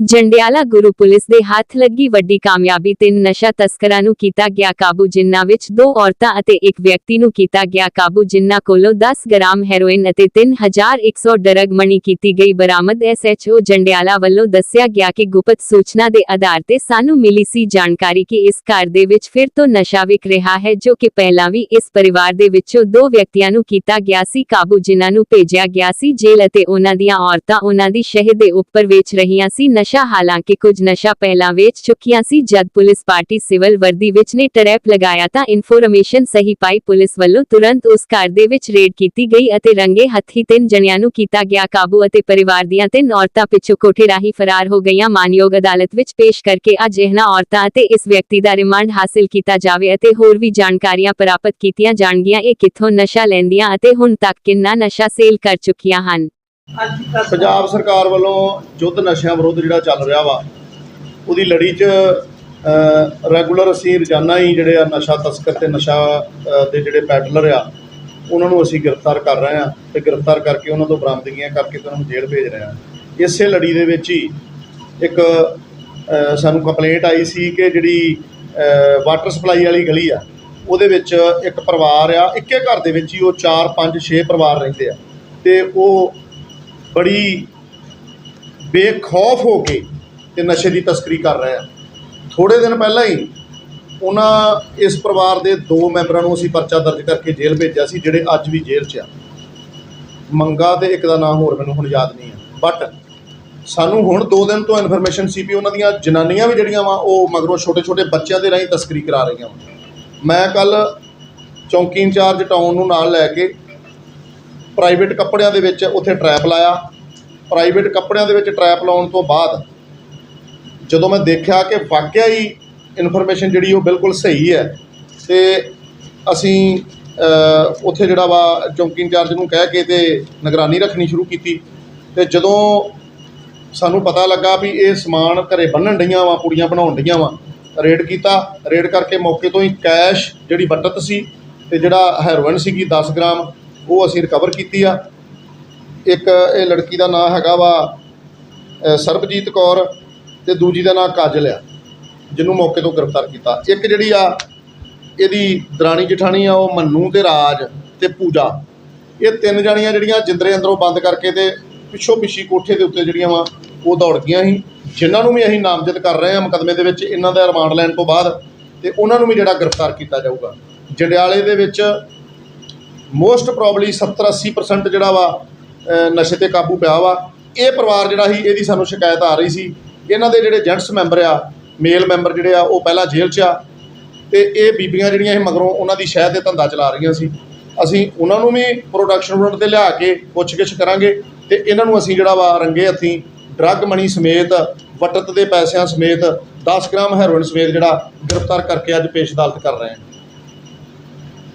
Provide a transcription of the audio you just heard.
Jandiala Guru police ਦੇ ਹੱਥ ਲੱਗੀ ਵੱਡੀ ਕਾਮਯਾਬੀ ਤਿੰਨ ਨਸ਼ਾ ਤਸਕਰਾਂ ਨੂੰ ਕੀਤਾ ਗਿਆ ਕਾਬੂ, ਜਿਨ੍ਹਾਂ ਵਿੱਚ ਦੋ ਔਰਤਾਂ ਅਤੇ ਇੱਕ ਵਿਅਕਤੀ ਨੂੰ ਕੀਤਾ ਗਿਆ ਕਾਬੂ, ਜਿਨ੍ਹਾਂ ਕੋਲੋਂ 10 ਗ੍ਰਾਮ ਹੈਰੋਇਨ ਅਤੇ 3100 ਡਰਗ ਮਣੀ ਕੀਤੀ ਗਈ। ਬਰਾਮਦ ਐਸਐਚਓ ਜੰਡਿਆਲਾ ਵੱਲੋਂ ਦੱਸਿਆ ਗਿਆ ਕਿ ਗੁਪਤ ਸੂਚਨਾ ਦੇ ਆਧਾਰ ਤੇ ਸਾਨੂੰ ਮਿਲੀ ਸੀ ਜਾਣਕਾਰੀ ਕਿ ਇਸ ਘਰ ਦੇ ਵਿੱਚ ਫਿਰ ਤੋਂ ਨਸ਼ਾ ਵਿਕ ਰਿਹਾ ਹੈ, ਜੋ ਕਿ ਪਹਿਲਾਂ ਵੀ ਇਸ ਪਰਿਵਾਰ ਦੇ ਵਿੱਚੋਂ ਦੋ ਵਿਅਕਤੀਆਂ ਨੂੰ ਕੀਤਾ ਗਿਆ ਸੀ ਕਾਬੂ, ਜਿਨ੍ਹਾਂ ਨੂੰ ਭੇਜਿਆ ਗਿਆ ਸੀ ਜੇਲ੍ਹ ਅਤੇ ਉਹਨਾਂ ਦੀਆਂ ਔਰਤਾਂ ਉਹਨਾਂ ਦੀ ਸ਼ਹਿਦ ਦੇ ਉੱਪਰ ਵੇਚ ਰਹੀਆਂ ਸੀ। ਨਸ਼ਾ ਹਾਲਾਂਕਿ ਕੁਝ ਨਸ਼ਾ ਪਹਿਲਾਂ ਵੇਚ ਚੁੱਕੀਆਂ ਸੀ, ਜਦ ਪੁਲਿਸ ਪਾਰਟੀ ਸਿਵਲ ਵਰਦੀ ਵਿੱਚ ਨੇ ਟਰੈਪ ਲਗਾਇਆ ਤਾਂ ਇਨਫੋਰਮੇਸ਼ਨ ਸਹੀ ਪਾਈ ਪੁਲਿਸ ਵੱਲੋਂ ਤੁਰੰਤ ਉਸ ਘਰ ਦੇ ਵਿੱਚ ਰੇਡ ਕੀਤੀ ਗਈ ਅਤੇ ਰੰਗੇ ਹੱਥੀ ਤਿੰਨ ਜਣਿਆਂ ਨੂੰ ਕੀਤਾ ਗਿਆ ਕਾਬੂ ਅਤੇ ਪਰਿਵਾਰ ਦੀਆਂ ਤਿੰਨ ਔਰਤਾਂ ਪਿੱਛੋਂ ਕੋਠੇ ਰਾਹੀਂ ਫਰਾਰ ਹੋ ਗਈਆਂ। ਮਾਨਯੋਗ ਅਦਾਲਤ ਵਿੱਚ ਪੇਸ਼ ਕਰਕੇ ਅੱਜ ਇਹਨਾਂ ਔਰਤਾਂ ਅਤੇ ਇਸ ਵਿਅਕਤੀ ਦਾ ਰਿਮਾਂਡ ਹਾਸਲ ਕੀਤਾ ਜਾਵੇ ਅਤੇ ਹੋਰ ਵੀ ਜਾਣਕਾਰੀਆਂ ਪ੍ਰਾਪਤ ਕੀਤੀਆਂ ਜਾਣਗੀਆਂ। ਇਹ ਕਿੱਥੋਂ ਨਸ਼ਾ ਲੈਂਦੀਆਂ ਅਤੇ ਹੁਣ ਤੱਕ ਕਿੰਨਾ ਨਸ਼ਾ ਸੇਲ ਕਰ ਚੁੱਕੀਆਂ ਹਨ? ਪੰਜਾਬ ਸਰਕਾਰ ਵੱਲੋਂ ਯੁੱਧ ਨਸ਼ਿਆਂ ਵਿਰੁੱਧ ਜਿਹੜਾ ਚੱਲ ਰਿਹਾ ਵਾ ਉਹਦੀ ਲੜੀ 'ਚ ਰੈਗੂਲਰ ਅਸੀਂ ਰੋਜ਼ਾਨਾ ਹੀ ਜਿਹੜੇ ਆ ਨਸ਼ਾ ਤਸਕਰ ਤੇ ਨਸ਼ਾ ਦੇ ਜਿਹੜੇ ਪੈਡਲਰ ਆ ਉਹਨਾਂ ਨੂੰ ਅਸੀਂ ਗ੍ਰਿਫਤਾਰ ਕਰ ਰਹੇ ਆ ਤੇ ਗ੍ਰਿਫਤਾਰ ਕਰਕੇ ਉਹਨਾਂ ਤੋਂ ਬਰਾਮਦਗੀਆਂ ਕਰਕੇ ਤੇ ਉਹਨਾਂ ਨੂੰ ਜੇਲ੍ਹ ਭੇਜ ਰਹੇ ਆ ਇਸੇ ਲੜੀ ਦੇ ਵਿੱਚ ਹੀ ਇੱਕ ਸਾਨੂੰ ਕੰਪਲੇਂਟ ਆਈ ਸੀ ਕਿ ਜਿਹੜੀ ਵਾਟਰ ਸਪਲਾਈ ਵਾਲੀ ਗਲੀ ਆ ਉਹਦੇ ਵਿੱਚ ਇੱਕ ਪਰਿਵਾਰ ਆ ਇੱਕੇ ਘਰ ਦੇ ਵਿੱਚ ਹੀ ਉਹ 4 5 6 ਪਰਿਵਾਰ ਰਹਿੰਦੇ ਆ ਤੇ ਉਹ ਬੜੀ ਬੇਖੌਫ ਹੋ ਕੇ ਤੇ ਨਸ਼ੇ ਦੀ ਤਸਕਰੀ ਕਰ ਰਹੇ ਆ। ਥੋੜੇ ਦਿਨ ਪਹਿਲਾਂ ਹੀ ਉਹਨਾਂ ਇਸ ਪਰਿਵਾਰ ਦੇ ਦੋ ਮੈਂਬਰਾਂ ਨੂੰ ਅਸੀਂ ਪਰਚਾ ਦਰਜ ਕਰਕੇ ਜੇਲ੍ਹ ਭੇਜਿਆ ਸੀ, ਜਿਹੜੇ ਅੱਜ ਵੀ ਜੇਲ੍ਹ 'ਚ ਆ। ਮੰਗਾ ਤੇ ਇੱਕ ਦਾ ਨਾਮ ਹੋਰ ਮੈਨੂੰ ਹੁਣ ਯਾਦ ਨਹੀਂ ਆ। ਬਟ ਸਾਨੂੰ ਹੁਣ 2 ਦਿਨ ਤੋਂ ਇਨਫੋਰਮੇਸ਼ਨ ਸੀ ਵੀ ਉਹਨਾਂ ਦੀਆਂ ਜਨਾਨੀਆਂ ਵੀ ਜਿਹੜੀਆਂ ਵਾ, ਉਹ ਮਗਰੋਂ ਛੋਟੇ ਛੋਟੇ ਬੱਚਿਆਂ ਦੇ ਰਾਹੀਂ ਤਸਕਰੀ ਕਰਾ ਰਹੀਆਂ ਮੈਂ ਕੱਲ ਚੌਂਕੀ ਇੰਚਾਰਜ ਟਾਊਨ ਨੂੰ ਨਾਲ ਲੈ ਕੇ ਪ੍ਰਾਈਵੇਟ ਕੱਪੜਿਆਂ ਦੇ ਵਿੱਚ ਉੱਥੇ ਟਰੈਪ ਲਾਇਆ। ਪ੍ਰਾਈਵੇਟ ਕੱਪੜਿਆਂ ਦੇ ਵਿੱਚ ਟਰੈਪ ਲਾਉਣ ਤੋਂ ਬਾਅਦ ਜਦੋਂ ਮੈਂ ਦੇਖਿਆ ਕਿ ਵਾਕਿਆ ਹੀ ਇਨਫੋਰਮੇਸ਼ਨ ਜਿਹੜੀ ਉਹ ਬਿਲਕੁਲ ਸਹੀ ਹੈ, ਤੇ ਅਸੀਂ ਉੱਥੇ ਜਿਹੜਾ ਵਾ ਚੌਂਕੀ ਇੰਚਾਰਜ ਨੂੰ ਕਹਿ ਕੇ ਤੇ ਨਿਗਰਾਨੀ ਰੱਖਣੀ ਸ਼ੁਰੂ ਕੀਤੀ। ਤੇ ਜਦੋਂ ਸਾਨੂੰ ਪਤਾ ਲੱਗਾ ਵੀ ਇਹ ਸਮਾਨ ਘਰੇ ਬੰਨਣ ਡਈਆਂ ਵਾ, ਕੁੜੀਆਂ ਬਣਾਉਣ ਡਈਆਂ ਵਾ ਰੇਡ ਕੀਤਾ। ਰੇਡ ਕਰਕੇ ਮੌਕੇ ਤੋਂ ਹੀ ਕੈਸ਼ ਜਿਹੜੀ ਬਟਤ ਸੀ ਤੇ ਜਿਹੜਾ ਹੈਰੋਇਨ ਸੀਗੀ 10 ਗ੍ਰਾਮ ਉਹ ਅਸੀਂ ਰਿਕਵਰ ਕੀਤੀ ਆ। ਇੱਕ ਇਹ ਲੜਕੀ ਦਾ ਨਾਮ ਹੈਗਾ ਵਾ ਸਰਬਜੀਤ ਕੌਰ ਤੇ ਦੂਜੀ ਦਾ ਨਾਮ ਕਾਜਲ ਆ, ਜਿਹਨੂੰ ਮੌਕੇ ਤੋਂ ਗ੍ਰਿਫਤਾਰ ਕੀਤਾ। ਇੱਕ ਜਿਹੜੀ ਆ, ਇਹਦੀ ਦਰਾਣੀ ਜਠਾਣੀ ਆ, ਉਹ ਮੰਨੂ ਤੇ ਰਾਜ ਤੇ ਪੂਜਾ। ਇਹ ਤਿੰਨ ਜਾਣੀਆਂ ਜਿਹੜੀਆਂ ਜਿੰਦਰੇ ਅੰਦਰੋਂ ਬੰਦ ਕਰਕੇ ਤੇ ਪਿੱਛੋਂ ਪਿੱਛੀ ਕੋਠੇ ਦੇ ਉੱਤੇ ਜਿਹੜੀਆਂ ਵਾ, ਉਹ ਦੌੜ ਗਈਆਂ ਸੀ। ਜਿਨ੍ਹਾਂ ਨੂੰ ਵੀ ਅਸੀਂ ਨਾਮਜ਼ਦ ਕਰ ਰਹੇ ਹਾਂ ਮੁਕੱਦਮੇ ਦੇ ਵਿੱਚ, ਇਹਨਾਂ ਦਾ ਰਿਮਾਂਡ ਲੈਣ ਤੋਂ ਬਾਅਦ ਤੇ ਉਹਨਾਂ ਨੂੰ ਵੀ ਜਿਹੜਾ ਗ੍ਰਿਫਤਾਰ ਕੀਤਾ ਜਾਊਗਾ। ਜੰਡਿਆਲੇ ਦੇ ਵਿੱਚ ਮੋਸਟ ਪ੍ਰੋਬਬਲੀ 70 80% ਜਿਹੜਾ ਵਾ ਨਸ਼ੇ ਤੇ ਕਾਬੂ ਪਿਆ ਵਾ। ਇਹ ਪਰਿਵਾਰ ਜਿਹੜਾ ਸੀ, ਇਹਦੀ ਸਾਨੂੰ ਸ਼ਿਕਾਇਤ ਆ ਰਹੀ ਸੀ। ਇਹਨਾਂ ਦੇ ਜਿਹੜੇ ਜੈਂਟਸ ਮੈਂਬਰ ਆ ਮੇਲ ਮੈਂਬਰ ਜਿਹੜੇ ਆ, ਉਹ ਪਹਿਲਾਂ ਜੇਲ੍ਹ 'ਚ ਆ। ਤੇ ਇਹ ਬੀਬੀਆਂ ਜਿਹੜੀਆਂ ਇਹ ਮਗਰੋਂ ਉਹਨਾਂ ਦੀ ਸ਼ਹਿਦ 'ਤੇ ਧੰਦਾ ਚਲਾ ਰਹੀਆਂ ਸੀ। ਅਸੀਂ ਉਹਨਾਂ ਨੂੰ ਵੀ ਪ੍ਰੋਡਕਸ਼ਨ ਯੂਨਿਟ ਤੇ ਲਿਆ ਕੇ ਪੁੱਛਗਿੱਛ ਕਰਾਂਗੇ ਤੇ ਇਹਨਾਂ ਨੂੰ ਅਸੀਂ ਜਿਹੜਾ ਵਾ ਰੰਗੇ ਹੱਥੀਂ ਡਰੱਗ ਮਨੀ ਸਮੇਤ, ਵਟਤ ਦੇ ਪੈਸਿਆਂ ਸਮੇਤ 10 ਗ੍ਰਾਮ ਹੈਰੋਇਨ ਸਮੇਤ ਜਿਹੜਾ ਗ੍ਰਿਫਤਾਰ ਕਰਕੇ ਅੱਜ ਪੇਸ਼ ਅਦਾਲਤ ਕਰ ਰਹੇ ਹਾਂ।